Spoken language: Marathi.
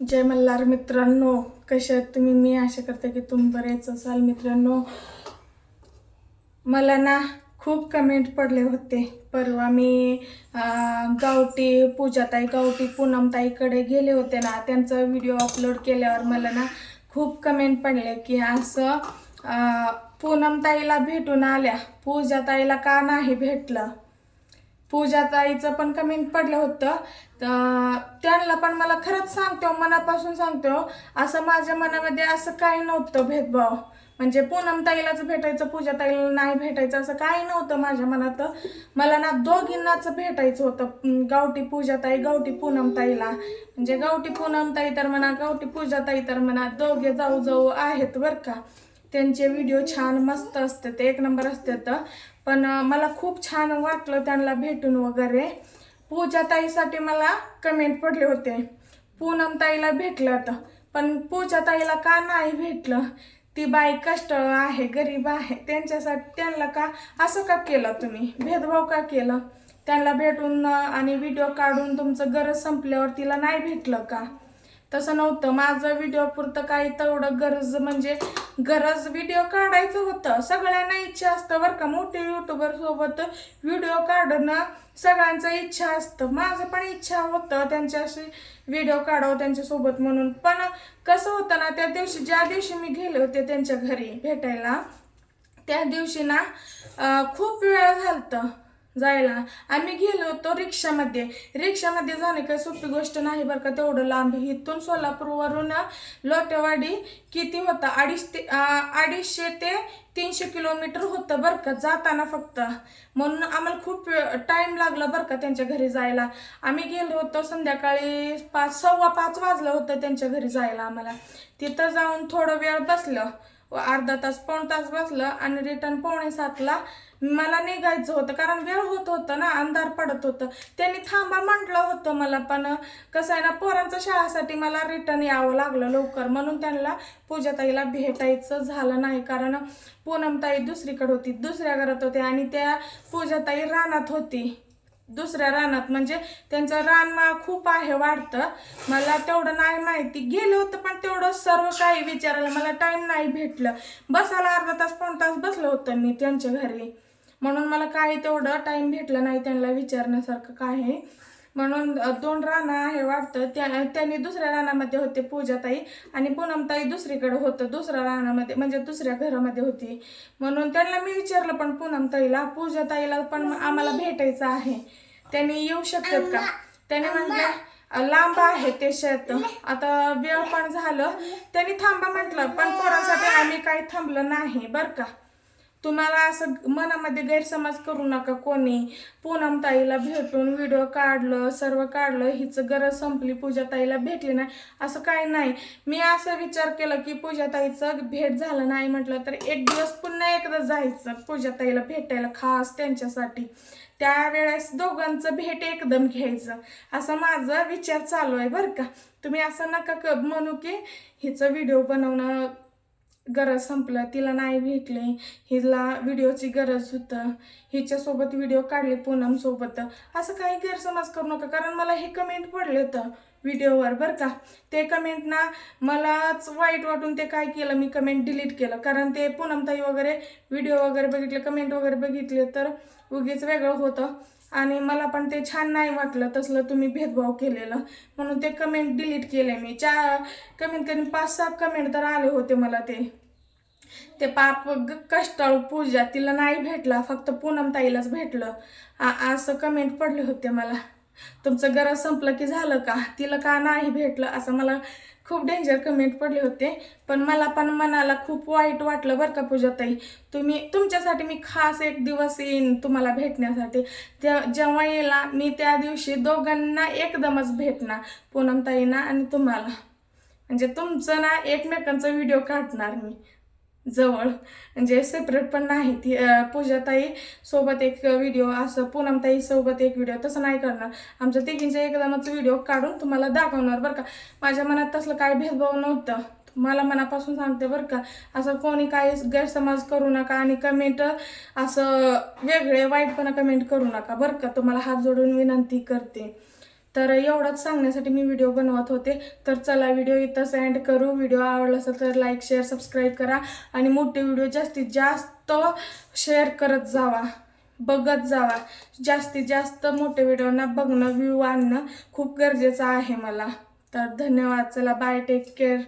जय मल्हार मित्रांनो कशा आहेत तुम्ही? मी आशा करते की तुम्ही बरेच असाल मित्रांनो. मला ना खूप कमेंट पडले होते. परवा मी गावठी पूजाताई गावठी पूनमताईकडे गेले होते ना. त्यांचा व्हिडिओ अपलोड केल्यावर मला ना खूप कमेंट पडले की असं पूनमताईला भेटून आल्या. पूजाताईला का नाही भेटलं? पूजाताईचं पण कमेंट पडलं होतं. तर त्यांना पण मला खरंच सांगतो मनापासून सांगतो असं माझ्या मनामध्ये असं काही नव्हतं भेदभाव. म्हणजे पूनम ताईलाच भेटायचं पूजा ताईला नाही भेटायचं असं काही नव्हतं माझ्या मनात. मला ना दोघींनाच भेटायचं होतं गावठी पूजाताई गावठी पूनम ताईला म्हणजे गावठी पूनम ताई तर म्हणा गावठी पूजाताई तर म्हणा दोघे जाऊ जाऊ आहेत बरं का. त्यांचे व्हिडिओ छान मस्त असतात. एक नंबर असतात. पण मला खूप छान वाटलं त्यांना भेटून वगैरे. पूजा ताईसाठी मला कमेंट पडले होते. पूनम ताईला भेटलं तर पण पूजा ताईला का नाही भेटलं? ती बाई कष्ट आहे गरीब आहे. त्यांच्यासाठी त्यांना का असं का केलं तुम्ही? भेदभाव का केलं? त्यांना भेटून आणि व्हिडिओ काढून तुमचं गरज संपल्यावर तिला नाही भेटलं का? तसं नव्हतं. माझं व्हिडिओ पुरतं काही तेवढं गरज म्हणजे गरज व्हिडिओ काढायचं होतं. सगळ्यांना इच्छा असतं बरं का. मोठे युट्यूबर सोबत व्हिडिओ काढणं सगळ्यांचं इच्छा असतं. माझं पण इच्छा होतं त्यांच्याशी व्हिडिओ काढावं त्यांच्यासोबत म्हणून. पण कसं होतं ना त्या दिवशी ज्या दिवशी मी गेले होते त्यांच्या घरी भेटायला त्या दिवशी ना खूप वेळ झालतं. जायला. आम्ही गेलो होतो रिक्षामध्ये. रिक्षामध्ये जाणे काही सोपी गोष्ट नाही बरं का तेवढं लांब. इथून सोलापूरवरून लोटेवाडी किती होतं? अडीच ते अडीचशे ते तीनशे किलोमीटर होतं बरं का जाताना फक्त. म्हणून आम्हाला खूप टाईम लागला बरं का त्यांच्या घरी जायला. आम्ही गेलो होतो संध्याकाळी पाच सव्वा पाच वाजलं होतं त्यांच्या घरी जायला आम्हाला. तिथं जाऊन थोडं वेळ बसलं. अर्धा तास पाऊण तास बसलं आणि रिटर्न पावणे सातला मला निघायचं होतं कारण वेळ होत होतं ना अंधार पडत होतं. त्यांनी थांबा म्हटलं होतं मला पण कसं आहे ना पोरांच्या शाळासाठी मला रिटर्न यावं लागलं लवकर. म्हणून त्यांना पूजाताईला भेटायचं झालं नाही कारण पूनमताई दुसरीकडे होती दुसऱ्या घरात होते आणि त्या पूजाताई रानात होती. दुसऱ्या रानात म्हणजे त्यांचं रानमाळ खूप आहे वाढतं. मला तेवढं नाही माहिती. गेलं होतं पण तेवढं सर्व काही विचारायला मला टाईम नाही भेटलं. बसायला अर्धा तास पाऊन तास बसलं होतं मी त्यांच्या घरी. म्हणून मला काही तेवढं टाइम भेटला नाही त्यांना विचारण्यासारखं काय आहे म्हणून दोन राणा आहे वाटतं. त्या त्यांनी दुसऱ्या रानामध्ये होते पूजाताई आणि पूनमताई दुसरीकडे होतं. दुसऱ्या रानामध्ये म्हणजे दुसऱ्या घरामध्ये होती. म्हणून त्यांना मी विचारलं पण पूनमताईला पूजाताईला पण आम्हाला भेटायचं आहे. त्यांनी येऊ शकतात का? त्याने म्हटलं लांब आहे ते शेत. आता वेळ पण झालं. त्यांनी थांबा म्हटलं पण पोरांसाठी आम्ही काही थांबलं नाही बरं का? तुम्हाला असं मनामध्ये गैरसमज करू नका कोणी. पूनम ताईला भेटून व्हिडिओ काढलं सर्व काढलं हिचं गरज संपली पूजा ताईला भेटली नाही. असं काही नाही. मी असं विचार केला की पूजा ताईचं भेट झालं नाही म्हटलं तर एक दिवस पुन्हा एकदा जायचं पूजा ताईला भेटायला खास त्यांच्यासाठी. त्यावेळेस दोघांचं भेट एकदम घ्यायचं. असं माझा विचार चालू आहे बरं का. तुम्ही असं नका क म्हणू की हिचं व्हिडिओ बनवणं गरज संपलं तिला नाही भेटले. हिला व्हिडिओची गरज होतं. हिच्यासोबत व्हिडिओ काढले पूनमसोबत. असं काही गैरसमज करू नका कारण मला हे कमेंट पडले होतं व्हिडिओवर बरं का. ते कमेंट ना मलाच वाईट वाटून ते काय केलं मी कमेंट डिलीट केलं. कारण ते पूनमताई वगैरे व्हिडिओ वगैरे बघितले कमेंट वगैरे बघितले तर उगीच वेगळं होतं. आणि मला पण ते छान नाही वाटलं तसलं तुम्ही भेदभाव केलेलं. म्हणून ते कमेंट डिलीट केले मी. चा कमीत कमी पाच सात कमेंट तर आले होते मला ते. ते पाप ग- कष्टाळू पूजा तिला नाही भेटला फक्त पूनम ताईलाच भेटलं. असं कमेंट पडले होते मला. तुमचं गरज संपलं की झालं का? तिला का नाही भेटलं? असं मला खूप डेंजर कमेंट पडले होते. पण मला पण मनाला खूप वाईट वाटलं बरं का पूजाताई. तुम्ही तुमच्यासाठी मी खास एक दिवस येईन तुम्हाला भेटण्यासाठी. त्या जेव्हा येला मी त्या दिवशी दोघांना एकदमच भेटणार. पूनमताईंना आणि तुम्हाला. म्हणजे तुमचं ना एकमेकांचा व्हिडिओ काढणार मी. जवळ. म्हणजे सेपरेट पण नाही. ती पूजाताई सोबत एक व्हिडिओ असं पूनमताई सोबत एक व्हिडिओ तसं नाही करणार. आमच्या तिघींच्या एकदमच व्हिडिओ काढून तुम्हाला दाखवणार बरं का. माझ्या मनात तसलं काही भेदभाव नव्हतं. मला मनापासून सांगते बरं का असं कोणी काही गैरसमज करू नका आणि कमेंट असं वेगळे वाईटपणा कमेंट करू नका बरं का. तुम्हाला हात जोडून विनंती करते. तर एवढंच सांगण्यासाठी मी व्हिडिओ बनवत होते. तर चला व्हिडिओ इथंच एंड करू. व्हिडिओ आवडला असेल तर लाईक शेअर सबस्क्राईब करा. आणि मोठे व्हिडिओ जास्तीत जास्त शेअर करत जावा. बघत जावा. जास्तीत जास्त मोठे व्हिडिओना बघणं व्ह्यू आणणं खूप गरजेचं आहे मला. तर धन्यवाद. चला बाय टेक केअर